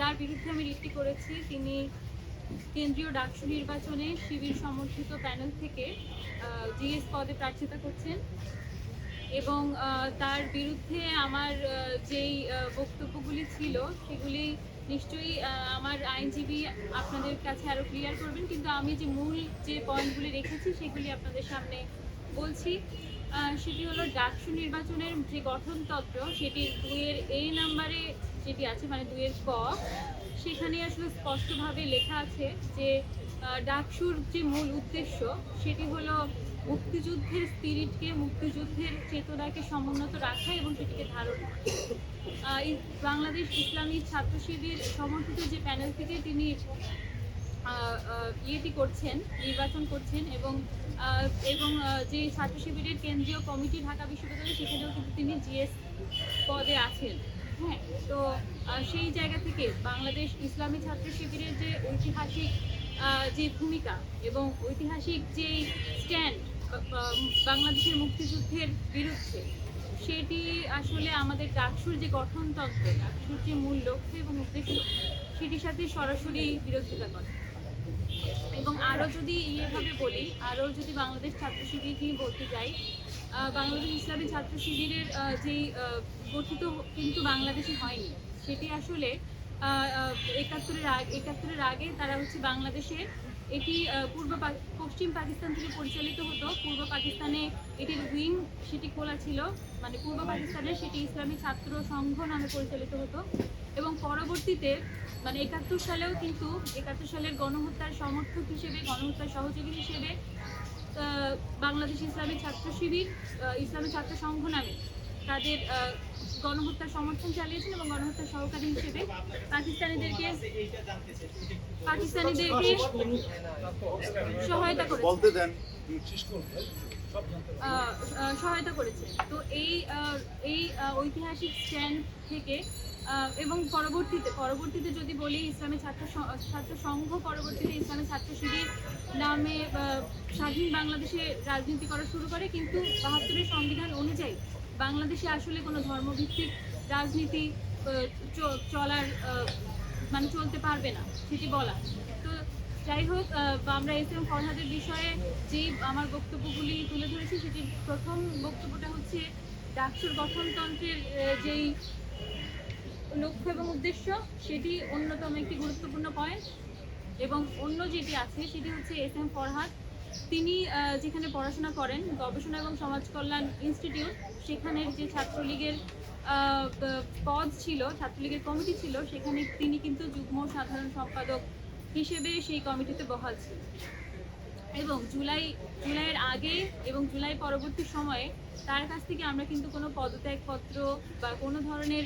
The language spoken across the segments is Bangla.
যার বিরুদ্ধে আমি রিটটি করেছি, তিনি কেন্দ্রীয় ডাকসু নির্বাচনে শিবির সমর্থিত প্যানেল থেকে জিএস পদে প্রার্থিতা করছেন এবং তার বিরুদ্ধে আমার যেই বক্তব্যগুলি ছিল, সেগুলি নিশ্চয়ই আমার আইনজীবী আপনাদের কাছে আরও ক্লিয়ার করবেন, কিন্তু আমি যে মূল যে পয়েন্টগুলি রেখেছি, সেগুলি আপনাদের সামনে বলছি। সেটি হলো ডাকসু নির্বাচনের যে গঠনতন্ত্র, সেটির দুইয়ের এ নাম্বারে যেটি আছে মানে দুইয়ের ক, সেখানে আসলে স্পষ্টভাবে লেখা আছে যে ডাকসুর যে মূল উদ্দেশ্য, সেটি হলো মুক্তিযুদ্ধের স্পিরিটকে মুক্তিযুদ্ধের চেতনাকে সমুন্নত রাখা এবং সেটিকে ধারণ। বাংলাদেশ ইসলামী ছাত্র শিবির সমর্থিত যে প্যানেল থেকে তিনি ইয়েটি করছেন, নির্বাচন করছেন এবং এবং যে ছাত্র শিবিরের কেন্দ্রীয় কমিটি ঢাকা বিশ্ববিদ্যালয়, সেখানেও কিন্তু তিনি জিএস পদে আছেন হ্যাঁ তো সেই জায়গা থেকে বাংলাদেশ ইসলামী ছাত্র শিবিরের যে ঐতিহাসিক যে ভূমিকা এবং ঐতিহাসিক যে স্ট্যান্ড বাংলাদেশের মুক্তিযুদ্ধের বিরুদ্ধে, সেটি আসলে আমাদের ডাকসুর যে গঠনতন্ত্র, ডাকসুর যে মূল লক্ষ্য এবং উদ্দেশ্য, সেটির সাথে সরাসরি বিরোধিতা করে। এবং আরও যদি ইয়েভাবে বলি, আরও যদি বাংলাদেশ ছাত্র শিবির নিয়ে বলতে যাই বাংলাদেশ ইসলামী ছাত্র শিবিরের যেই গঠিত কিন্তু বাংলাদেশে হয়নি, সেটি আসলে একাত্তরের আগে একাত্তরের আগে তারা হচ্ছে বাংলাদেশে এটি পূর্ব পশ্চিম পাকিস্তান থেকে পরিচালিত হতো। পূর্ব পাকিস্তানে এটির উইং সেটি খোলা ছিল মানে পূর্ব পাকিস্তানে সেটি ইসলামী ছাত্র সংঘ নামে পরিচালিত হতো। এবং পরবর্তীতে মানে একাত্তর সালেও কিন্তু, একাত্তর সালের গণহত্যার সমর্থক হিসেবে, গণহত্যার সহযোগী হিসেবে বাংলাদেশ ইসলামী ছাত্র শিবির ইসলামী ছাত্র সংঘ নামে তাদের গণহত্যার সমর্থন চালিয়েছেন এবং গণহত্যার সহকারী হিসেবে পাকিস্তানিদেরকে পাকিস্তানিদেরকে সহায়তা করেছে। সহায়তা করেছে। তো এই এই ঐতিহাসিক স্ট্যান্ড থেকে এবং পরবর্তীতে পরবর্তীতে যদি বলি ইসলামী ছাত্র ছাত্র সংঘ, পরবর্তীতে ইসলামী ছাত্র শিবির নামে স্বাধীন বাংলাদেশে রাজনীতি করা শুরু করে, কিন্তু বাহাত্তরের সংবিধান অনুযায়ী বাংলাদেশে আসলে কোনো ধর্মভিত্তিক রাজনীতি চলার মানে চলতে পারবে না, সেটি বলা। তো যাই হোক আমরা এস এম ফরহাদের বিষয়ে যেই আমার বক্তব্যগুলি তুলে ধরেছি, সেটির প্রথম বক্তব্যটা হচ্ছে ডাকসুর গঠনতন্ত্রের যেই লক্ষ্য এবং উদ্দেশ্য, সেটি অন্যতম একটি গুরুত্বপূর্ণ পয়েন্ট এবং অন্য যেটি আছে, সেটি হচ্ছে এস এম ফরহাদ তিনি যেখানে পড়াশোনা করেন, গবেষণা এবং সমাজ কল্যাণ ইনস্টিটিউট, সেখানের যে ছাত্রলীগের পদ ছিল, ছাত্রলীগের কমিটি ছিল, সেখানে তিনি কিন্তু যুগ্ম সাধারণ সম্পাদক হিসেবে সেই কমিটিতে বহাল ছিল এবং জুলাই, জুলাইয়ের আগে এবং জুলাই পরবর্তী সময়ে তার কাছ থেকে আমরা কিন্তু কোনো পদত্যাগপত্র বা কোনো ধরনের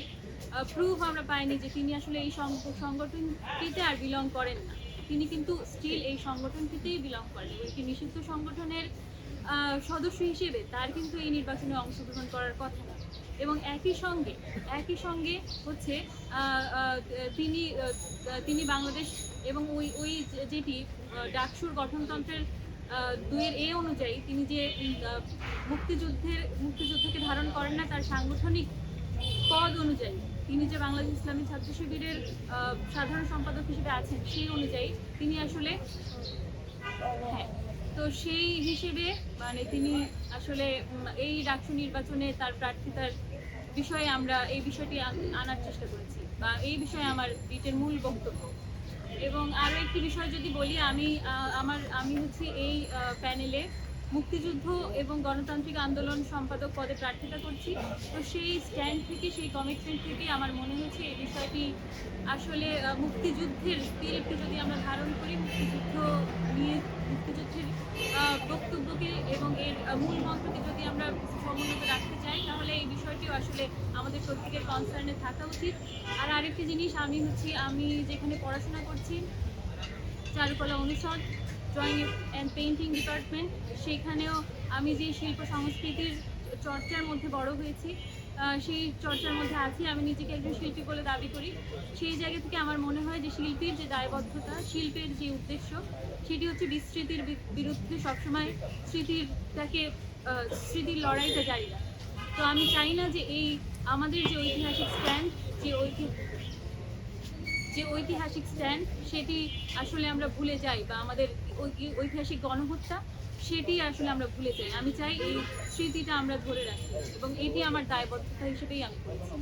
প্রুফ আমরা পাইনি যে তিনি আসলে এই সংগ- সংগঠনটিতে আর বিলং করেন না। তিনি কিন্তু স্টিল এই সংগঠনটিতেই বিলং করেন একটি নিষিদ্ধ সংগঠনের সদস্য হিসেবে তার কিন্তু এই নির্বাচনে অংশগ্রহণ করার কথা। না এবং একই সঙ্গে একই সঙ্গে হচ্ছে তিনি তিনি বাংলাদেশ এবং ওই ওই যেটি ডাকসুর গঠনতন্ত্রের দুইয়ের এ অনুযায়ী তিনি যে মুক্তিযুদ্ধের, মুক্তিযুদ্ধকে ধারণ করেন না, তার সাংগঠনিক পদ অনুযায়ী তিনি যে বাংলাদেশ ইসলামী ছাত্র শিবিরের সাধারণ সম্পাদক হিসেবে আছেন, সেই অনুযায়ী তিনি আসলে হ্যাঁ তো সেই হিসেবে মানে তিনি আসলে এই ডাকসু নির্বাচনে তার প্রার্থিতার বিষয়ে আমরা এই বিষয়টি আনার চেষ্টা করেছি, বা এই বিষয়ে আমার রিটের মূল বক্তব্য। এবং আরও একটি বিষয় যদি বলি আমি আমার আমি হচ্ছে এই প্যানেলে মুক্তিযুদ্ধ এবং গণতান্ত্রিক আন্দোলন সম্পাদক পদে প্রার্থিতা করছি। তো সেই স্ট্যান্ড থেকে, সেই কমিটমেন্ট থেকে আমার মনে হচ্ছে এই বিষয়টি আসলে মুক্তিযুদ্ধের স্পিরিটকে যদি আমরা ধারণ করি, মুক্তিযুদ্ধ নিয়ে, মুক্তিযুদ্ধের বক্তব্যকে এবং এর মূল মন্ত্রকে যদি আমরা সমুন্নত রাখতে চাই, তাহলে এই বিষয়টিও আসলে আমাদের প্রত্যেকের কনসার্নে থাকা উচিত। আর আরেকটি জিনিস, আমি হচ্ছি, আমি যেখানে পড়াশোনা করছি, চারুকলা অনুষদ। ড্রয়িং অ্যান্ড পেন্টিং ডিপার্টমেন্ট সেখানেও আমি যে শিল্প সংস্কৃতির চর্চার মধ্যে বড় হয়েছি সেই চর্চার মধ্যে আছি, আমি নিজেকে একজন শিল্পী বলে দাবি করি। সেই জায়গা থেকে আমার মনে হয় যে শিল্পীর যে দায়বদ্ধতা, শিল্পের যে উদ্দেশ্য, সেটি হচ্ছে বিস্মৃতির বিরুদ্ধে সবসময় স্মৃতিরটাকে স্মৃতির লড়াইটা জারি রাখা। তো আমি চাই না যে এই আমাদের যে ঐতিহাসিক স্ট্যান্ড যে ঐতিহাসিক যে ঐতিহাসিক স্ট্যান্ড, সেটি আসলে আমরা ভুলে যাই বা আমাদের ঐতিহাসিক গণহত্যা, সেটি আসলে আমরা ভুলে যাই। আমি চাই এই স্মৃতিটা আমরা ধরে রাখি এবং এটি আমার দায়বদ্ধতা হিসেবেই আমি করেছি